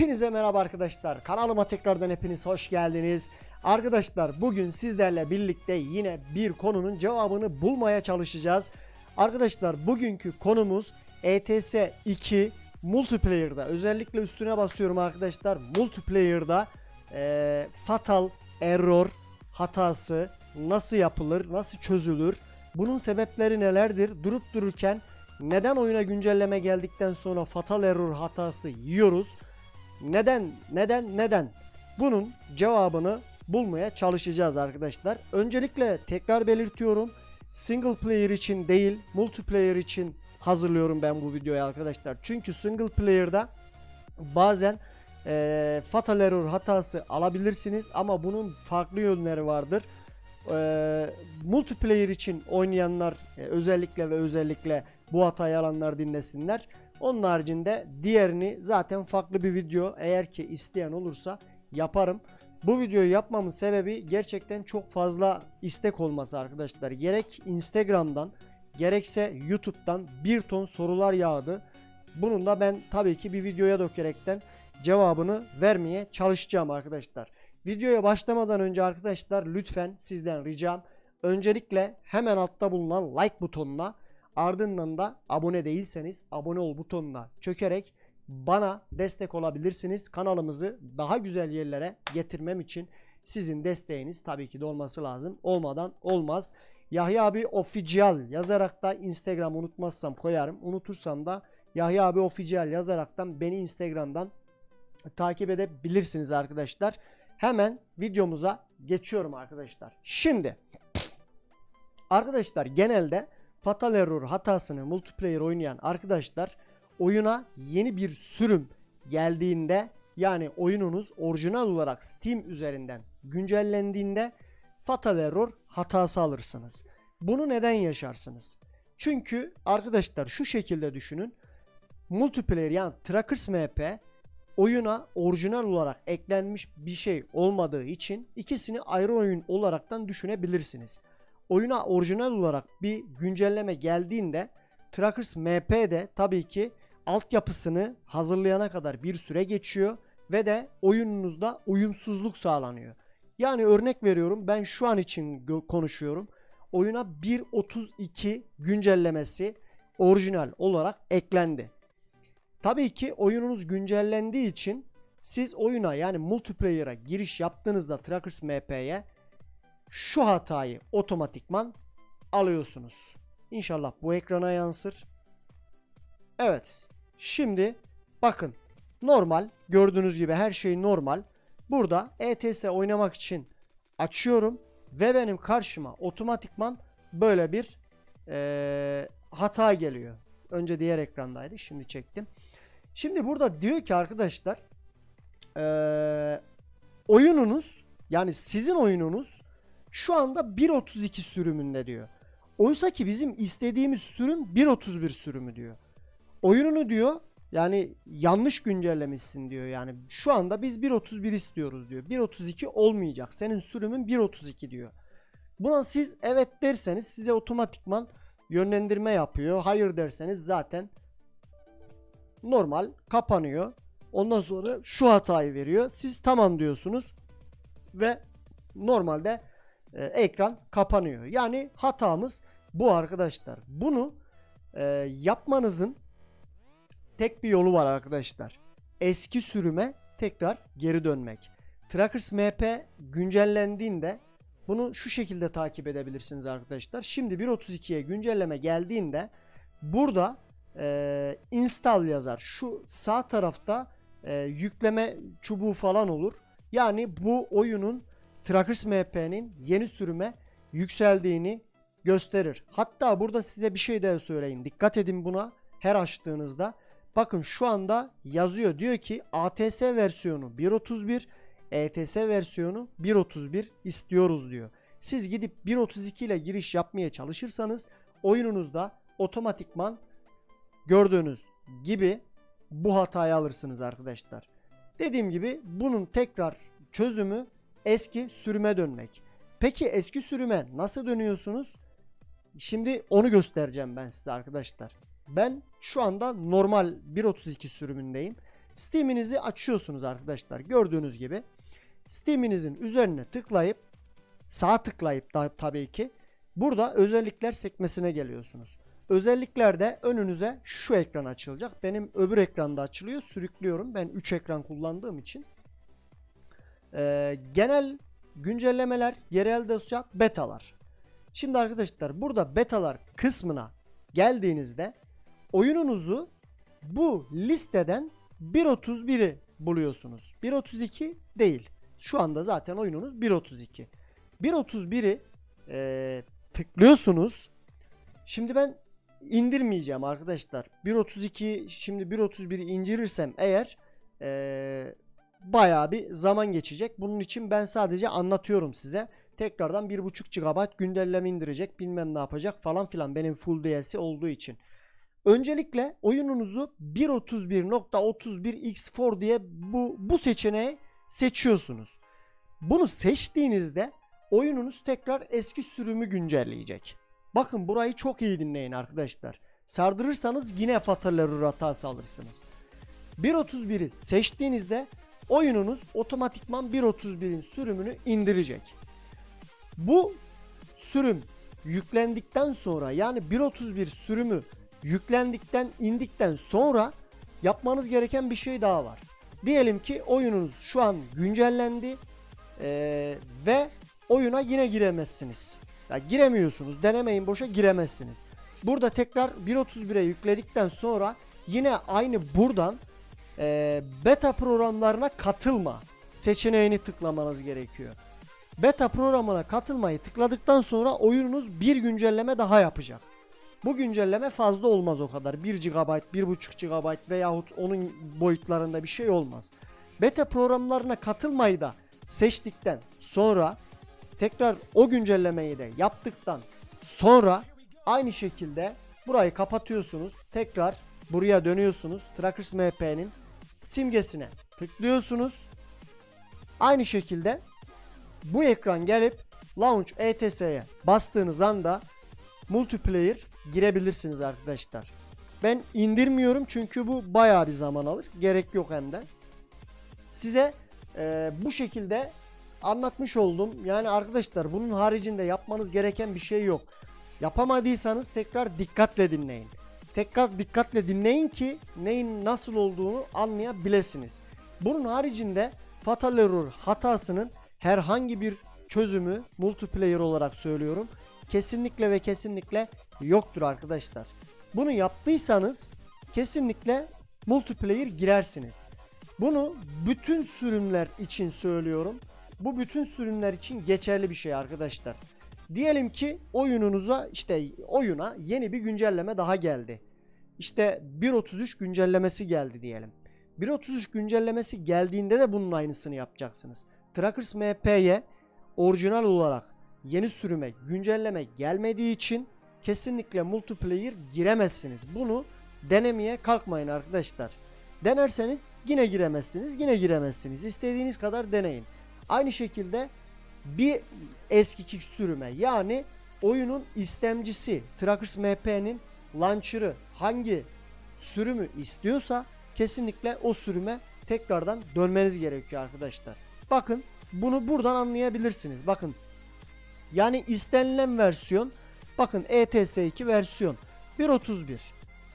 Hepinize merhaba arkadaşlar. Kanalıma tekrardan hepiniz hoş geldiniz. Arkadaşlar bugün sizlerle birlikte yine bir konunun cevabını bulmaya çalışacağız. Arkadaşlar bugünkü konumuz ETS 2 multiplayer'da özellikle üstüne basıyorum arkadaşlar. Multiplayer'da eee, fatal error hatası nasıl yapılır, nasıl çözülür? Bunun sebepleri nelerdir? Durup dururken neden oyuna güncelleme geldikten sonra fatal error hatası yiyoruz? Neden, neden, neden? Bunun cevabını bulmaya çalışacağız arkadaşlar. Öncelikle tekrar belirtiyorum. Single player için değil, multiplayer için hazırlıyorum ben bu videoyu arkadaşlar. Çünkü single player'da bazen eee fatal error hatası alabilirsiniz ama bunun farklı yönleri vardır. Eee, multiplayer için oynayanlar e, özellikle ve özellikle bu hatayı alanlar dinlesinler. Onun haricinde diğerini zaten farklı bir video eğer ki isteyen olursa yaparım. Bu videoyu yapmamın sebebi gerçekten çok fazla istek olması arkadaşlar. Gerek Instagram'dan gerekse YouTube'dan bir ton sorular yağdı. Bunun da ben tabii ki bir videoya dökerekten cevabını vermeye çalışacağım arkadaşlar. Videoya başlamadan önce arkadaşlar lütfen sizden ricam öncelikle hemen altta bulunan like butonuna ardından da abone değilseniz abone ol butonuna çökerek bana destek olabilirsiniz. Kanalımızı daha güzel yerlere getirmem için sizin desteğiniz tabii ki de olması lazım. Olmadan olmaz. Yahya abi official yazarak da Instagram unutmazsam koyarım. Unutursam da Yahya abi official yazaraktan beni Instagram'dan takip edebilirsiniz arkadaşlar. Hemen videomuza geçiyorum arkadaşlar. Şimdi arkadaşlar genelde fatal error hatasını multiplayer oynayan arkadaşlar oyuna yeni bir sürüm geldiğinde yani oyununuz orijinal olarak Steam üzerinden güncellendiğinde fatal error hatası alırsınız. Bunu neden yaşarsınız? Çünkü arkadaşlar şu şekilde düşünün. Multiplayer yani Trackers MP oyuna orijinal olarak eklenmiş bir şey olmadığı için ikisini ayrı oyun olaraktan düşünebilirsiniz. Oyuna orijinal olarak bir güncelleme geldiğinde Trackers MP de tabii ki altyapısını hazırlayana kadar bir süre geçiyor ve de oyununuzda uyumsuzluk sağlanıyor. Yani örnek veriyorum ben şu an için konuşuyorum. Oyuna 1.32 güncellemesi orijinal olarak eklendi. Tabii ki oyununuz güncellendiği için siz oyuna yani multiplayer'a giriş yaptığınızda Trackers MP'ye şu hatayı otomatikman alıyorsunuz. İnşallah bu ekrana yansır. Evet. Şimdi bakın normal gördüğünüz gibi her şey normal. Burada ETS oynamak için açıyorum ve benim karşıma otomatikman böyle bir eee, hata geliyor. Önce diğer ekrandaydı şimdi çektim. Şimdi burada diyor ki arkadaşlar eee, oyununuz yani sizin oyununuz şu anda 1.32 sürümünde diyor. Oysa ki bizim istediğimiz sürüm 1.31 sürümü diyor. Oyununu diyor yani yanlış güncellemişsin diyor. Yani şu anda biz 1.31 istiyoruz diyor. 1.32 olmayacak. Senin sürümün 1.32 diyor. Buna siz evet derseniz size otomatikman yönlendirme yapıyor. Hayır derseniz zaten normal kapanıyor. Ondan sonra şu hatayı veriyor. Siz tamam diyorsunuz ve normalde e, ekran kapanıyor. Yani hatamız bu arkadaşlar. Bunu e, yapmanızın tek bir yolu var arkadaşlar. Eski sürüme tekrar geri dönmek. Trackers MP güncellendiğinde bunu şu şekilde takip edebilirsiniz arkadaşlar. Şimdi 1.32'ye güncelleme geldiğinde burada e, install yazar. Şu sağ tarafta e, yükleme çubuğu falan olur. Yani bu oyunun Trackers MP'nin yeni sürüme yükseldiğini gösterir. Hatta burada size bir şey daha söyleyeyim. Dikkat edin buna her açtığınızda. Bakın şu anda yazıyor. Diyor ki ATS versiyonu 1.31, ETS versiyonu 1.31 istiyoruz diyor. Siz gidip 1.32 ile giriş yapmaya çalışırsanız oyununuzda otomatikman gördüğünüz gibi bu hatayı alırsınız arkadaşlar. Dediğim gibi bunun tekrar çözümü eski sürüme dönmek. Peki eski sürüme nasıl dönüyorsunuz? Şimdi onu göstereceğim ben size arkadaşlar. Ben şu anda normal 1.32 sürümündeyim. Steam'inizi açıyorsunuz arkadaşlar. Gördüğünüz gibi Steam'inizin üzerine tıklayıp sağ tıklayıp da tabii ki burada özellikler sekmesine geliyorsunuz. Özelliklerde önünüze şu ekran açılacak. Benim öbür ekranda açılıyor. Sürüklüyorum. Ben 3 ekran kullandığım için. Ee, genel güncellemeler, yerel dosya, betalar. Şimdi arkadaşlar burada betalar kısmına geldiğinizde oyununuzu bu listeden 1.31'i buluyorsunuz. 1.32 değil. Şu anda zaten oyununuz 1.32. 1.31'i eee, tıklıyorsunuz. Şimdi ben indirmeyeceğim arkadaşlar. 1.32 şimdi 1.31'i indirirsem eğer eee bayağı bir zaman geçecek. Bunun için ben sadece anlatıyorum size. Tekrardan 1.5 GB güncelleme indirecek bilmem ne yapacak falan filan benim full DLC olduğu için. Öncelikle oyununuzu 1.31.31x4 diye bu, bu seçeneği seçiyorsunuz. Bunu seçtiğinizde oyununuz tekrar eski sürümü güncelleyecek. Bakın burayı çok iyi dinleyin arkadaşlar. Sardırırsanız yine Fatal Error hatası alırsınız. 1.31'i seçtiğinizde oyununuz otomatikman 1.31'in sürümünü indirecek. Bu sürüm yüklendikten sonra yani 1.31 sürümü yüklendikten indikten sonra yapmanız gereken bir şey daha var. Diyelim ki oyununuz şu an güncellendi eee, ve oyuna yine giremezsiniz. Ya giremiyorsunuz. Denemeyin boşa giremezsiniz. Burada tekrar 1.31'e yükledikten sonra yine aynı buradan eee, beta programlarına katılma seçeneğini tıklamanız gerekiyor. Beta programına katılmayı tıkladıktan sonra oyununuz bir güncelleme daha yapacak. Bu güncelleme fazla olmaz o kadar. 1 GB, 1.5 GB veyahut onun boyutlarında bir şey olmaz. Beta programlarına katılmayı da seçtikten sonra tekrar o güncellemeyi de yaptıktan sonra aynı şekilde burayı kapatıyorsunuz. Tekrar buraya dönüyorsunuz. Trackers MP'nin simgesine tıklıyorsunuz. Aynı şekilde bu ekran gelip Launch ETS'ye bastığınız anda multiplayer girebilirsiniz arkadaşlar. Ben indirmiyorum çünkü bu bayağı bir zaman alır. Gerek yok hem de. Size e, bu şekilde anlatmış oldum. Yani arkadaşlar bunun haricinde yapmanız gereken bir şey yok. Yapamadıysanız tekrar dikkatle dinleyin. Tekrar dikkatle dinleyin ki neyin nasıl olduğunu anlayabilirsiniz. Bunun haricinde Fatal Error hatasının herhangi bir çözümü multiplayer olarak söylüyorum. Kesinlikle ve kesinlikle yoktur arkadaşlar. Bunu yaptıysanız kesinlikle multiplayer girersiniz. Bunu bütün sürümler için söylüyorum. Bu bütün sürümler için geçerli bir şey arkadaşlar. Diyelim ki oyununuza işte oyuna yeni bir güncelleme daha geldi. İşte 1.33 güncellemesi geldi diyelim. 1.33 güncellemesi geldiğinde de bunun aynısını yapacaksınız. Trackers MP'ye orijinal olarak yeni sürüme güncelleme gelmediği için kesinlikle multiplayer giremezsiniz. Bunu denemeye kalkmayın arkadaşlar. Denerseniz yine giremezsiniz, yine giremezsiniz. İstediğiniz kadar deneyin. Aynı şekilde bir eski sürüme yani oyunun istemcisi Trackers MP'nin launcher'ı hangi sürümü istiyorsa kesinlikle o sürüme tekrardan dönmeniz gerekiyor arkadaşlar. Bakın bunu buradan anlayabilirsiniz. Bakın yani istenilen versiyon bakın E ETS2 versiyon 1.31.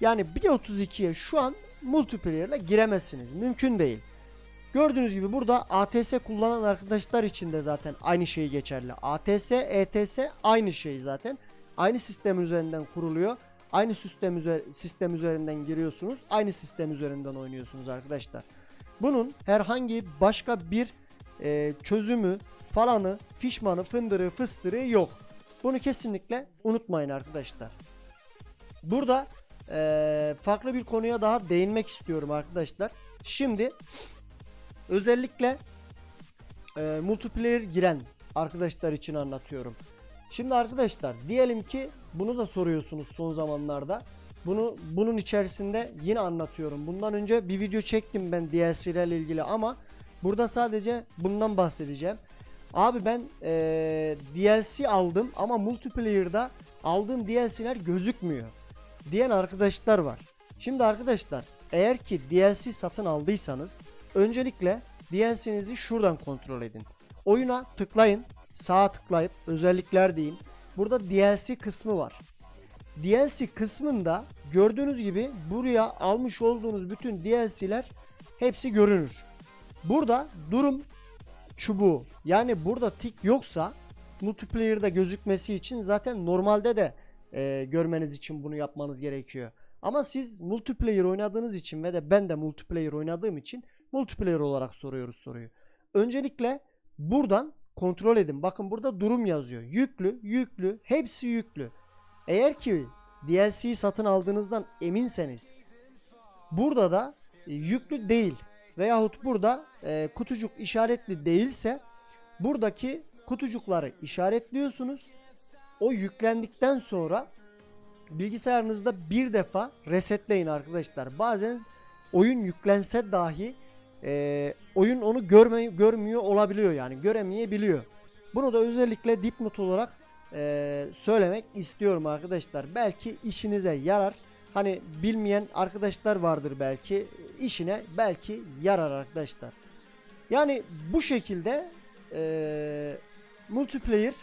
Yani 1.32'ye şu an multiplayer ile giremezsiniz. Mümkün değil. Gördüğünüz gibi burada ATS kullanan arkadaşlar için de zaten aynı şey geçerli. ATS, ETS aynı şey zaten. Aynı sistem üzerinden kuruluyor. Aynı sistem, üzer sistem üzerinden giriyorsunuz. Aynı sistem üzerinden oynuyorsunuz arkadaşlar. Bunun herhangi başka bir e, çözümü falanı, fişmanı, fındırı, fıstırı yok. Bunu kesinlikle unutmayın arkadaşlar. Burada e, farklı bir konuya daha değinmek istiyorum arkadaşlar. Şimdi özellikle e, multiplayer giren arkadaşlar için anlatıyorum. Şimdi arkadaşlar diyelim ki bunu da soruyorsunuz son zamanlarda. Bunu bunun içerisinde yine anlatıyorum. Bundan önce bir video çektim ben DLC'lerle ilgili ama burada sadece bundan bahsedeceğim. Abi ben eee, DLC aldım ama multiplayer'da aldığım DLC'ler gözükmüyor diyen arkadaşlar var. Şimdi arkadaşlar eğer ki DLC satın aldıysanız öncelikle DLC'nizi şuradan kontrol edin. Oyuna tıklayın. Sağa tıklayıp özellikler deyin. Burada DLC kısmı var. DLC kısmında gördüğünüz gibi buraya almış olduğunuz bütün DLC'ler hepsi görünür. Burada durum çubuğu yani burada tik yoksa multiplayer'da gözükmesi için zaten normalde de e, görmeniz için bunu yapmanız gerekiyor. Ama siz multiplayer oynadığınız için ve de ben de multiplayer oynadığım için multiplayer olarak soruyoruz soruyu. Öncelikle buradan kontrol edin. Bakın burada durum yazıyor. Yüklü, yüklü, hepsi yüklü. Eğer ki DLC'yi satın aldığınızdan eminseniz burada da e, yüklü değil veyahut burada e, kutucuk işaretli değilse buradaki kutucukları işaretliyorsunuz. O yüklendikten sonra bilgisayarınızda bir defa resetleyin arkadaşlar. Bazen oyun yüklense dahi e, oyun onu görme, görmüyor olabiliyor yani göremeyebiliyor. Bunu da özellikle dipnot olarak e, söylemek istiyorum arkadaşlar. Belki işinize yarar. Hani bilmeyen arkadaşlar vardır belki. işine belki yarar arkadaşlar. Yani bu şekilde e, multiplayer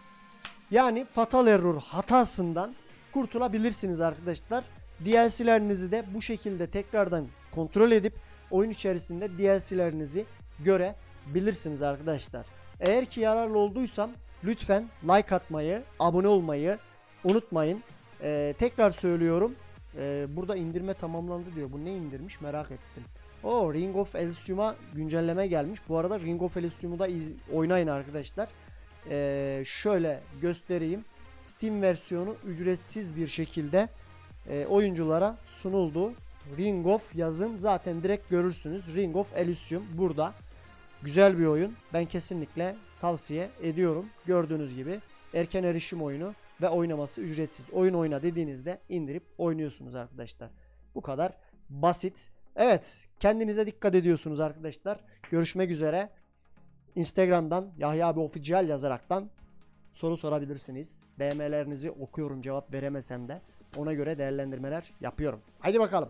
yani fatal error hatasından kurtulabilirsiniz arkadaşlar. DLC'lerinizi de bu şekilde tekrardan kontrol edip oyun içerisinde DLC'lerinizi görebilirsiniz arkadaşlar. Eğer ki yararlı olduysam lütfen like atmayı, abone olmayı unutmayın. Ee, tekrar söylüyorum. Ee, burada indirme tamamlandı diyor. Bu ne indirmiş merak ettim. O Ring of Elysium'a güncelleme gelmiş. Bu arada Ring of Elysium'u da oynayın arkadaşlar. Ee, şöyle göstereyim. Steam versiyonu ücretsiz bir şekilde e, oyunculara sunuldu. Ring of yazın zaten direkt görürsünüz. Ring of Elysium burada. Güzel bir oyun. Ben kesinlikle tavsiye ediyorum. Gördüğünüz gibi erken erişim oyunu ve oynaması ücretsiz. Oyun oyna dediğinizde indirip oynuyorsunuz arkadaşlar. Bu kadar basit. Evet, kendinize dikkat ediyorsunuz arkadaşlar. Görüşmek üzere. Instagram'dan Yahya abi Official yazaraktan soru sorabilirsiniz. DM'lerinizi okuyorum cevap veremesem de ona göre değerlendirmeler yapıyorum. Haydi bakalım.